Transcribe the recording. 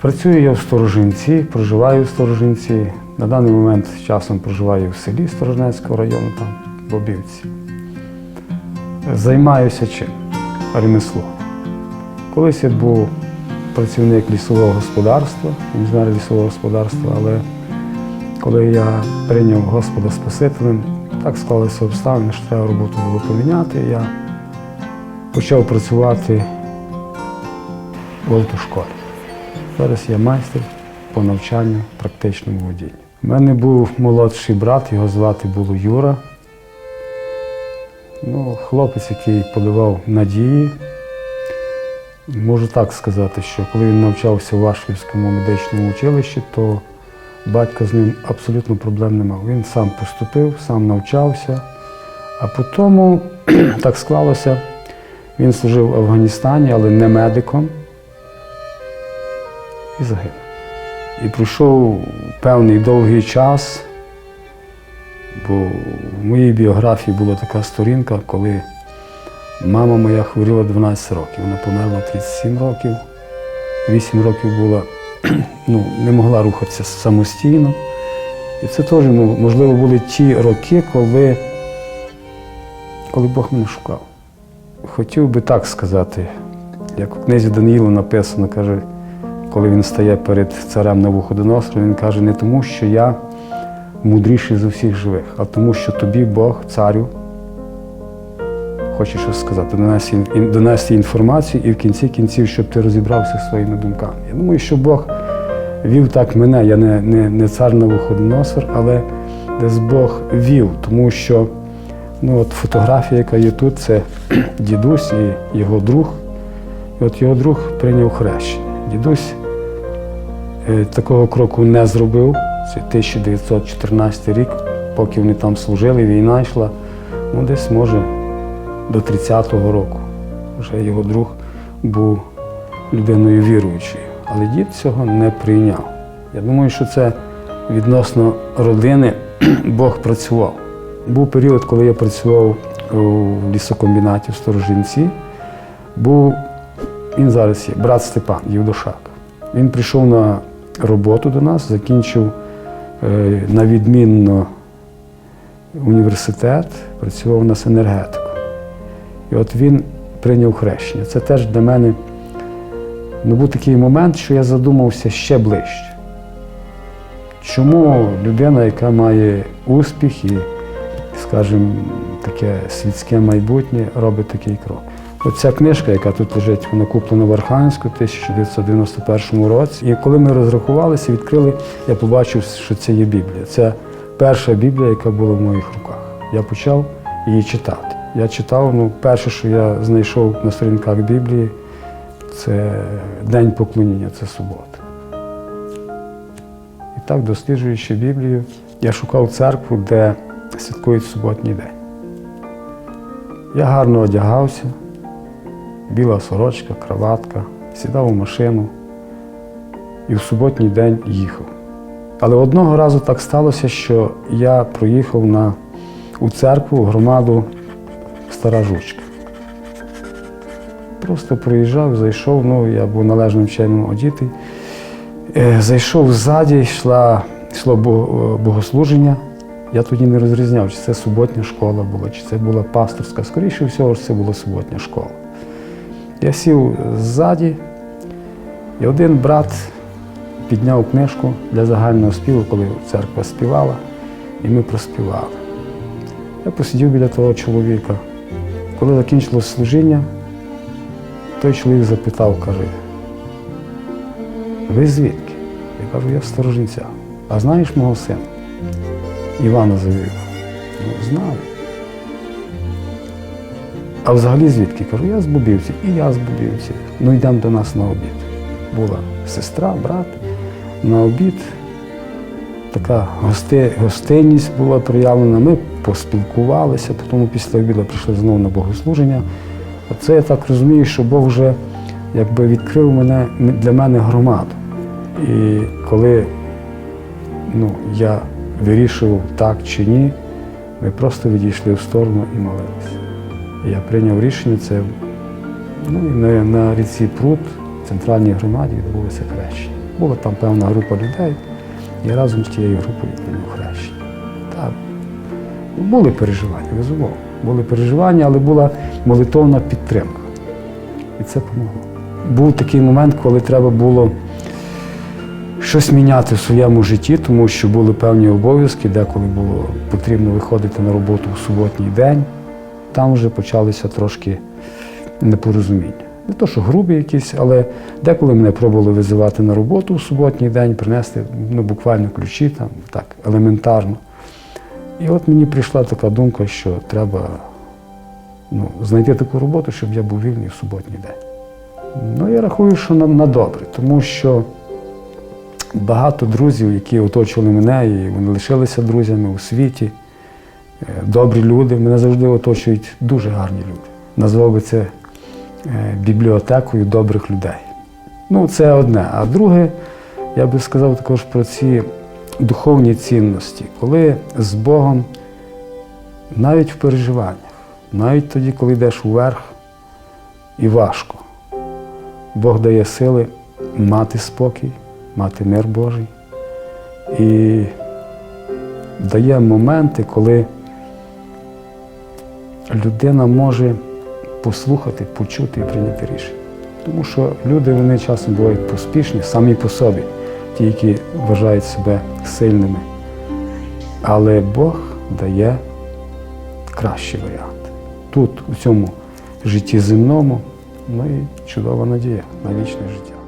Працюю я в Сторожинці, проживаю в Сторожинці. На даний момент часом проживаю в селі Сторожнецького району, там, в Обівці. Займаюся чим? Ремесло. Колись я був працівник лісового господарства, інженер лісового господарства, але коли я прийняв Господа Спасителем, так склалися обставини, що треба роботу було поміняти. Я почав працювати в автошколі. Зараз я майстер по навчанню практичному водінню. У мене був молодший брат, його звати було Юра. Ну, хлопець, який подавав надії. Можу так сказати, що коли він навчався в Вашківському медичному училищі, то батько з ним абсолютно проблем не мав. Він сам поступив, сам навчався, а потім так склалося, він служив в Афганістані, але не медиком і загинув. І пройшов певний довгий час, бо в моїй біографії була така сторінка, коли мама моя хворіла 12 років. Вона померла 37 років, 8 років була, ну, не могла рухатися самостійно. І це теж, ну, можливо, були ті роки, коли, коли Бог мене шукав. Хотів би так сказати, як у книзі Даниїла написано, каже, коли він стає перед царем Навуходоносором, він каже, не тому, що я мудріший з усіх живих, а тому, що тобі Бог, царю, хоче щось сказати, донести, інформацію і в кінці кінців, щоб ти розібрався своїми думками. Я думаю, що Бог вів так мене. Я не, не, не цар Навуходоносор, але десь Бог вів, тому що ну, от фотографія, яка є тут, це дідусь і його друг. І от його друг прийняв хрещення. Дідусь такого кроку не зробив. Це 1914 рік, поки вони там служили, війна йшла. Ну, десь може до 30-го року. Вже його друг був людиною віруючою. Але дід цього не прийняв. Я думаю, що це відносно родини Бог працював. Був період, коли я працював у лісокомбінаті в Сторожинці. Був він зараз є брат Степан Євдошак. Він прийшов на роботу до нас, закінчив е, на відмінно університет, працював у нас енергетику. І от він прийняв хрещення. Це теж для мене ну, був такий момент, що я задумався ще ближче. Чому людина, яка має успіх і, скажімо, таке світське майбутнє, робить такий крок? Оця книжка, яка тут лежить, вона куплена в Архангельську в 1991 році. І коли ми розрахувалися, відкрили, я побачив, що це є Біблія. Це перша Біблія, яка була в моїх руках. Я почав її читати. Я читав, ну, перше, що я знайшов на сторінках Біблії, це День поклоніння, це субота. І так, досліджуючи Біблію, я шукав церкву, де святкують суботній день. Я гарно одягався, біла сорочка, краватка, сідав у машину і в суботній день їхав. Але одного разу так сталося, що я проїхав на, у церкву, в громаду Стара Жучка. Просто проїжджав, зайшов, ну я був належним чином одітий. Е, Зайшов ззаді, йшла, йшло богослуження. Я тоді не розрізняв, чи це суботня школа була, чи це була пасторська. Скоріше всього, це була суботня школа. Я сів ззаді, і один брат підняв книжку для загального співу, коли церква співала, і ми проспівали. Я посидів біля того чоловіка. Коли закінчилось служіння, той чоловік запитав, каже, ви звідки? Я кажу, я в Сторожинцях. А знаєш мого сина? Івана Завіва. Ну, знаю. А взагалі звідки? Кажу, я з Бубівців, і я з Бубівців. Ну йдемо до нас на обід. Була сестра, брат. На обід така гости, гостинність була проявлена. Ми поспілкувалися, потім після обіду прийшли знову на богослуження. Оце я так розумію, що Бог вже якби відкрив мене для мене громаду. І коли ну, я вирішував так чи ні, ми просто відійшли в сторону і молилися. Я прийняв рішення, це ну, на, на ріці Прут, в центральній громаді відбулося хрещення. Була там певна група людей, і разом з тією групою прийняв хрещення. Так. Були переживання, безумовно. Були переживання, але була молитовна підтримка. І це допомогло. Був такий момент, коли треба було щось міняти в своєму житті, тому що були певні обов'язки, деколи було потрібно виходити на роботу в суботній день. Там вже почалися трошки непорозуміння. Не то, що грубі якісь, але деколи мене пробували визивати на роботу в суботній день, принести ну, буквально ключі, там, так, елементарно. І от мені прийшла така думка, що треба ну, знайти таку роботу, щоб я був вільний в суботній день. Ну, я рахую, що на, на добре, тому що багато друзів, які оточували мене, і вони лишилися друзями у світі. Добрі люди, мене завжди оточують дуже гарні люди. Назвав би це е, бібліотекою добрих людей. Ну, це одне. А друге, я би сказав також про ці духовні цінності, коли з Богом навіть в переживаннях, навіть тоді, коли йдеш уверх і важко, Бог дає сили мати спокій, мати мир Божий і дає моменти, коли людина може послухати, почути і прийняти рішення. Тому що люди вони часом бувають поспішні самі по собі, ті, які вважають себе сильними. Але Бог дає кращий варіант. Тут, у цьому житті земному, ну і чудова надія на вічне життя.